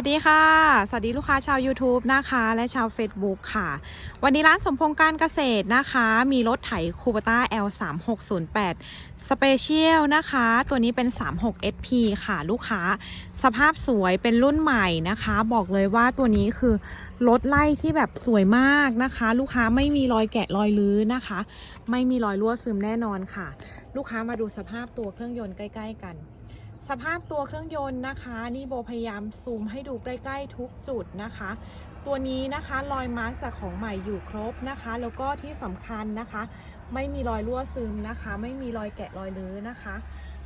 วัสดีค่ะ สวัสดีลูกค้าชาว YouTube นะคะ และชาว Facebook ค่ะ วันนี้ร้านสมพงษ์การเกษตรนะคะ มีรถไถคูปต้า L3608 Special นะคะ ตัวนี้เป็น 36 SP ค่ะ ลูกค้า สภาพสวยเป็นรุ่นใหม่นะคะ บอกเลยว่าตัวนี้คือรถไล่ที่แบบสวยมากนะคะ ลูกค้าไม่มีรอยแกะรอยลื้อนะคะ ไม่มีรอยรั่วซึมแน่นอนค่ะ ลูกค้ามาดูสภาพตัวเครื่องยนต์ใกล้ ๆ กัน สภาพตัวเครื่องยนต์นะคะ นี่โบพยายามซูมให้ดูใกล้ๆทุกจุดนะคะ ตัวนี้นะคะรอยมาร์กจากของใหม่อยู่ครบนะคะ แล้วก็ที่สำคัญนะคะ ไม่มีรอยรั่วซึมนะคะ ไม่มีรอยแกะรอยเลื้อนะคะ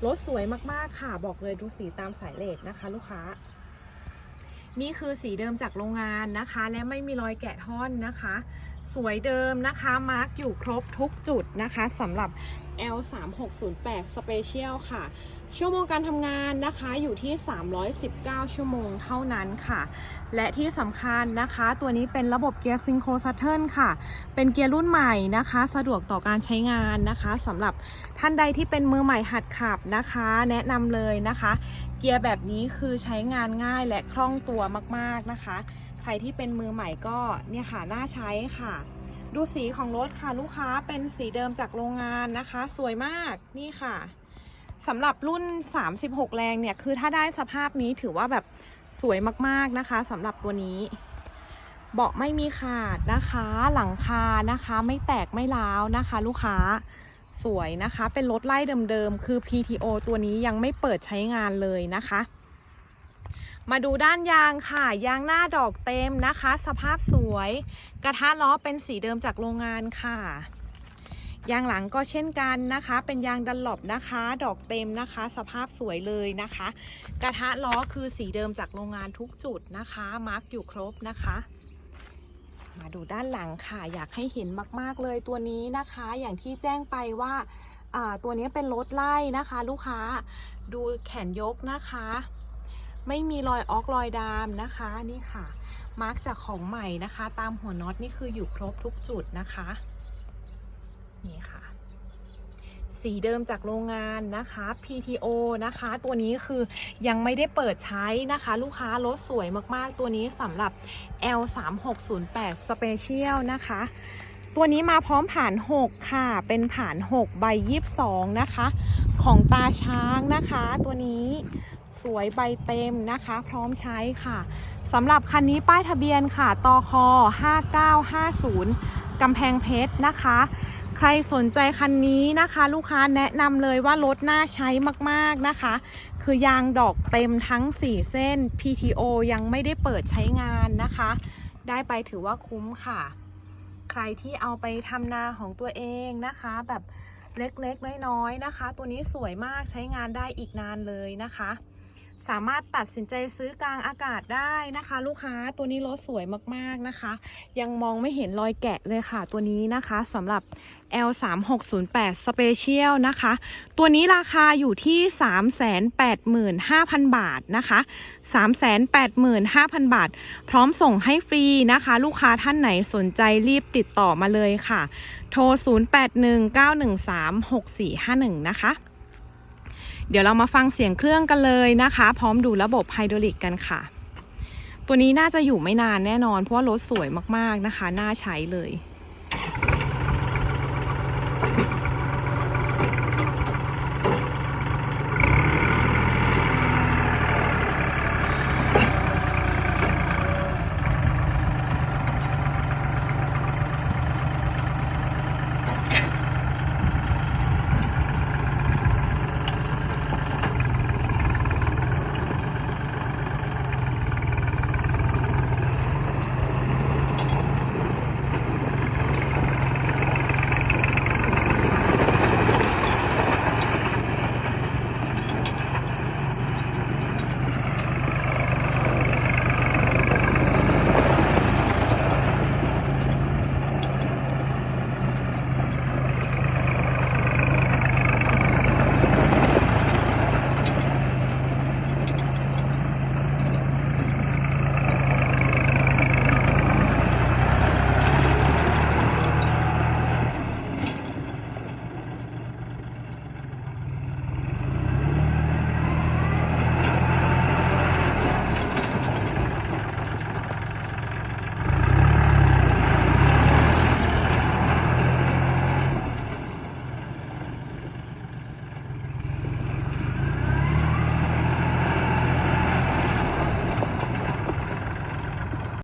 รถสวยมากๆค่ะบอกเลยดูสีตามสายเลขนะคะ ลูกค้า นี่คือสีเดิมจากโรงงานนะคะ และไม่มีรอยแกะท่อนนะคะ สวยเดิมนะคะมาร์กอยู่ครบทุกจุดนะคะสำหรับ L3608 Special ค่ะ ชั่วโมงการทำงานนะคะอยู่ที่ 319 ชั่วโมงเท่านั้นค่ะ และที่สำคัญนะคะ ตัวนี้เป็นระบบเกียร์ซิงโครซัตเทิลค่ะ เป็นเกียร์รุ่นใหม่นะคะ สะดวกต่อการใช้งานนะคะสำหรับท่านใดที่เป็นมือใหม่หัดขับนะคะ แนะนำเลยนะคะ เกียร์แบบนี้คือใช้งานง่ายและคล่องตัวมาก ๆนะคะ ใครที่เป็นมือใหม่ก็เนี่ยค่ะน่าใช้ค่ะ ดูสีของรถค่ะลูกค้าเป็นสีเดิมจากโรงงานนะคะ สวยมากนี่ค่ะสำหรับรุ่น 36 แรงเนี่ย คือถ้าได้สภาพนี้ถือว่าแบบสวยมากๆนะคะสำหรับตัวนี้ เบาะไม่มีขาดนะคะ หลังคานะคะ ไม่แตกไม่ร้าวนะคะ ลูกค้าสวยนะคะ เป็นรถไล่เดิมๆ คือ PTO ตัวนี้ยังไม่เปิดใช้งานเลยนะคะ มาดูด้านยางค่ะ ยางหน้าดอกเต็มนะคะ สภาพสวย กระทะล้อเป็นสีเดิมจากโรงงานค่ะ ยางหลังก็เช่นกันนะคะ เป็นยางดันหลบนะคะ ดอกเต็มนะคะ สภาพสวยเลยนะคะ กระทะล้อคือสีเดิมจากโรงงานทุกจุดนะคะ มาร์กอยู่ครบนะคะมาดูด้านหลังค่ะ อยากให้เห็นมากๆเลยตัวนี้นะคะ อย่างที่แจ้งไปว่าตัวนี้เป็นรถไล่นะคะ ลูกค้าดูแขนยกนะคะ ไม่มีรอยออกรอยดามนะคะนี่ค่ะ มาร์กจากของใหม่นะคะ ตามหัวน็อตนี่คืออยู่ครบทุกจุดนะคะ นี่ค่ะ สีเดิมจากโรงงานนะคะ PTO นะคะ ตัวนี้คือยังไม่ได้เปิดใช้นะคะ ลูกค้ารถสวยมากๆ ตัวนี้สำหรับ L3608 Special นะคะตัวนี้มาพร้อมผ่าน 6 ค่ะ เป็นผ่าน 6 ใบ 22 นะคะ ของตาช้างนะคะ ตัวนี้ สวยใบเต็มนะคะ พร้อมใช้ค่ะสำหรับคันนี้ป้ายทะเบียนค่ะตอคอ5950กำแพงเพชรนะคะ ใครสนใจคันนี้นะคะ ลูกค้าแนะนำเลยว่ารถน่าใช้มากๆนะคะ คือยางดอกเต็มทั้ง 4 เส้น PTO ยังไม่ได้เปิดใช้งานนะคะ ได้ไปถือว่าคุ้มค่ะ ใครที่เอาไปทำนาของตัวเองนะคะ แบบเล็กๆ น้อยๆนะคะ ตัวนี้สวยมากใช้งานได้อีกนานเลยนะคะ สามารถตัดสินใจซื้อกลางอากาศได้นะคะ ลูกค้าตัวนี้รถสวยมากๆนะคะ ยังมองไม่เห็นรอยแกะเลยค่ะ ตัวนี้นะคะสำหรับ L3608 Special นะคะ ตัวนี้ราคาอยู่ที่ 385,000 บาทนะคะ 385,000 บาท พร้อมส่งให้ฟรีนะคะ ลูกค้าท่านไหนสนใจรีบติดต่อมาเลยค่ะ โทร 0819136451 นะคะ เดี๋ยวเรามาฟังเสียงเครื่องกันเลยนะคะ พร้อมดูระบบไฮดรอลิกกันค่ะ ตัวนี้น่าจะอยู่ไม่นานแน่นอน เพราะว่ารถสวยมากๆนะคะ น่าใช้เลย